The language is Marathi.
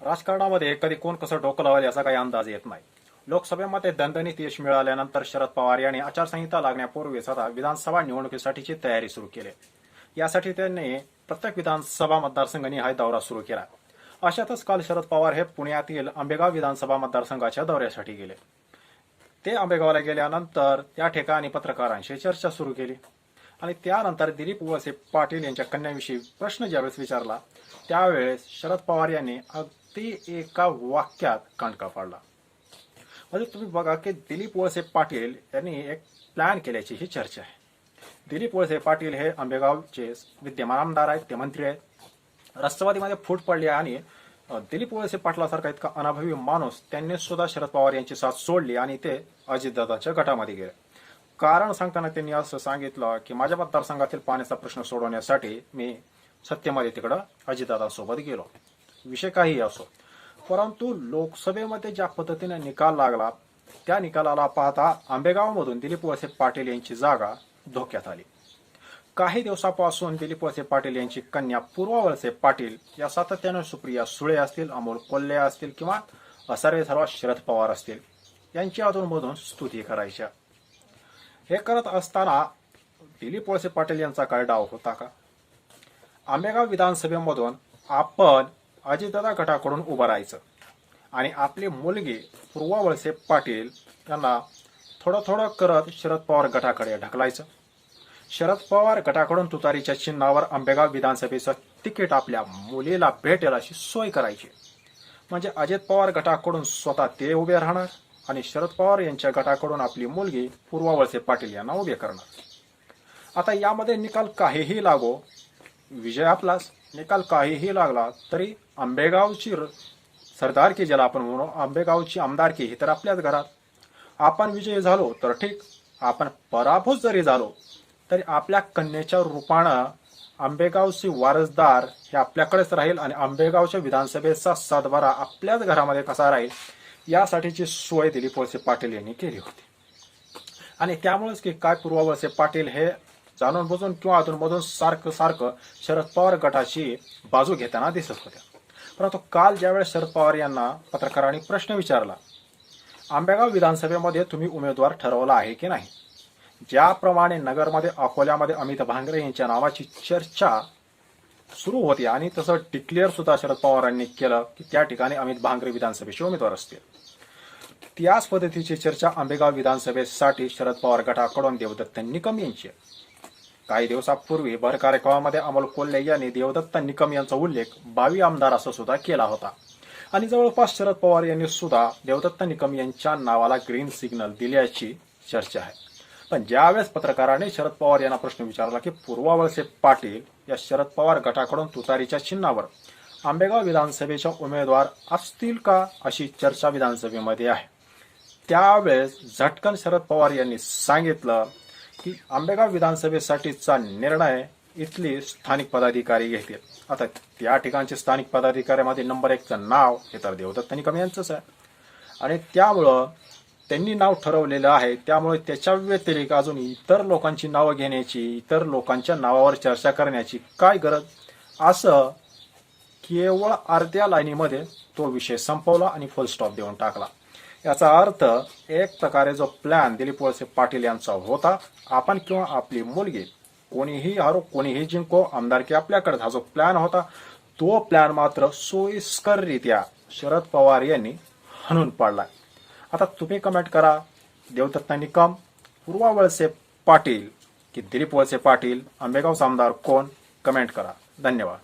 राजकारणामध्ये कधी कोण कसं डोकं लावेल याचा काही अंदाज येत नाही. लोकसभेमध्ये दणदणीत यश मिळाल्यानंतर शरद पवार यांनी आचारसंहिता लागण्यापूर्वीच आता विधानसभा निवडणुकीसाठीची तयारी सुरू केली. यासाठी त्यांनी प्रत्येक विधानसभा मतदारसंघांनी हा दौरा सुरू केला. अशातच काल शरद पवार हे पुण्यातील आंबेगाव विधानसभा मतदारसंघाच्या दौऱ्यासाठी गेले. ते आंबेगावला गेल्यानंतर त्या ठिकाणी पत्रकारांशी चर्चा सुरू केली. आणि त्यानंतर दिलीप वळसे पाटील यांच्या कन्याविषयी प्रश्न ज्यावेळेस विचारला त्यावेळेस शरद पवार यांनी ते एका वाक्यात कांडका पाडला. म्हणजे तुम्ही बघा की दिलीप वळसे पाटील यांनी एक प्लॅन केल्याची ही चर्चा आहे. दिलीप वळसे पाटील हे आंबेगावचे विद्यमान आमदार आहेत ते मंत्री आहेत. राष्ट्रवादीमध्ये फूट पडली आणि दिलीप वळसे पाटलासारखा इतका अनुभवी माणूस त्यांनी सुद्धा शरद पवार यांची साथ सोडली आणि ते अजितदादाच्या गटामध्ये गेले. कारण सांगताना त्यांनी असं सांगितलं की माझ्या मतदारसंघातील पाण्याचा प्रश्न सोडवण्यासाठी मी सत्यमध्ये तिकडं अजितदादासोबत गेलो. विषय काही असो. परंतु लोकसभेमध्ये ज्या पद्धतीने निकाल लागला त्या निकालाला पाहता आंबेगावमधून दिलीप वळसे पाटील यांची जागा धोक्यात आली. काही दिवसापासून दिलीप वळसे पाटील यांची कन्या पूर्वा वळसे पाटील या सातत्यानं सुप्रिया सुळे असतील अमोल कोल्हे असतील किंवा असारे सर्व शरद पवार असतील यांची अधूनमधून स्तुती करायच्या. हे करत असताना दिलीप वळसे पाटील यांचा काय डाव होता का? आंबेगाव विधानसभेमधून आपण अजितदादा गटाकडून उभं राहायचं. आणि आपली मुलगी पूर्वा वळसे पाटील यांना थोडं थोडं करत शरद पवार गटाकडे ढकलायचं. शरद पवार गटाकडून तुतारीच्या चिन्हावर आंबेगाव विधानसभेचं तिकीट आपल्या मुलीला भेटेल अशी सोय करायची. म्हणजे अजित पवार गटाकडून स्वतः ते उभे राहणार आणि शरद पवार यांच्या गटाकडून आपली मुलगी पूर्वा वळसे पाटील यांना उभे करणार. आता यामध्ये निकाल काहीही लागो विजय आपलाच. निकाल काहीही लागला तरी आंबेगावची सरदारकी ज्याला आपण म्हणू आंबेगावची आमदारकी ही तर आपल्याच घरात. आपण विजयी झालो तर ठीक आपण पराभूत जरी झालो तरी आपल्या कन्येच्या रूपानं आंबेगावची वारसदार हे आपल्याकडेच राहील आणि आंबेगावच्या विधानसभेचा सातबारा आपल्याच घरामध्ये कसा राहील यासाठीची सोय दिलीप वळसे पाटील यांनी केली होती. आणि त्यामुळेच की काय पूर्वा वळसे पाटील हे जाणून बुजून किंवा अधूनमधून सारखं सारखं शरद पवार गटाची बाजू घेताना दिसत होत्या. परंतु काल ज्यावेळेस शरद पवार यांना पत्रकारांनी प्रश्न विचारला आंबेगाव विधानसभेमध्ये तुम्ही उमेदवार ठरवला आहे की नाही? ज्याप्रमाणे नगरमध्ये अकोल्यामध्ये अमित भांगरे यांच्या नावाची चर्चा सुरू होती आणि तसं डिक्लेअर सुद्धा शरद पवारांनी केलं की त्या ठिकाणी अमित भांगरे विधानसभेचे उमेदवार असतील. त्याच पद्धतीची चर्चा आंबेगाव विधानसभेसाठी शरद पवार गटाकडून देवदत्त निकम यांची काही दिवसापूर्वी भर कार्यक्रमामध्ये अमोल कोल्हे यांनी देवदत्त निकम यांचा उल्लेख बावी आमदार असं सुद्धा केला होता. आणि जवळपास शरद पवार यांनी सुद्धा देवदत्त निकम यांच्या नावाला ग्रीन सिग्नल दिल्याची चर्चा आहे. पण ज्यावेळेस पत्रकाराने शरद पवार यांना प्रश्न विचारला की पूर्वा वळसे पाटील या शरद पवार गटाकडून तुतारीच्या चिन्हावर आंबेगाव विधानसभेच्या उमेदवार असतील का अशी चर्चा विधानसभेमध्ये आहे. त्यावेळेस झटकन शरद पवार यांनी सांगितलं की आंबेगाव विधानसभेसाठीचा निर्णय इथली स्थानिक पदाधिकारी घेतील. आता त्या ठिकाणचे स्थानिक पदाधिकाऱ्यामध्ये नंबर एकचं नाव हे तर देवदत्त निकम यांचंच आहे. आणि त्यामुळं त्यांनी नाव ठरवलेलं आहे. त्यामुळे त्याच्या व्यतिरिक्त अजून इतर लोकांची नावं घेण्याची इतर लोकांच्या नावावर चर्चा करण्याची काय गरज? असं केवळ अर्ध्या लाईनीमध्ये तो विषय संपवला आणि फुल स्टॉप देऊन टाकला. याचा अर्थ एक प्रकारे जो प्लॅन दिलीप वळसे पाटील यांचा होता आपण किंवा आपली मुलगी कोणीही हारो कोणीही जिंको आमदारकी आपल्याकडे हा जो प्लॅन होता तो प्लॅन मात्र सोयीस्कररित्या शरद पवार यांनी हणून पाडला. आता तुम्ही कमेंट करा. देवदत्त निकम पूर्वा वळसे पाटील की दिलीप वळसे पाटील आंबेगावचा आमदार कोण? कमेंट करा. धन्यवाद.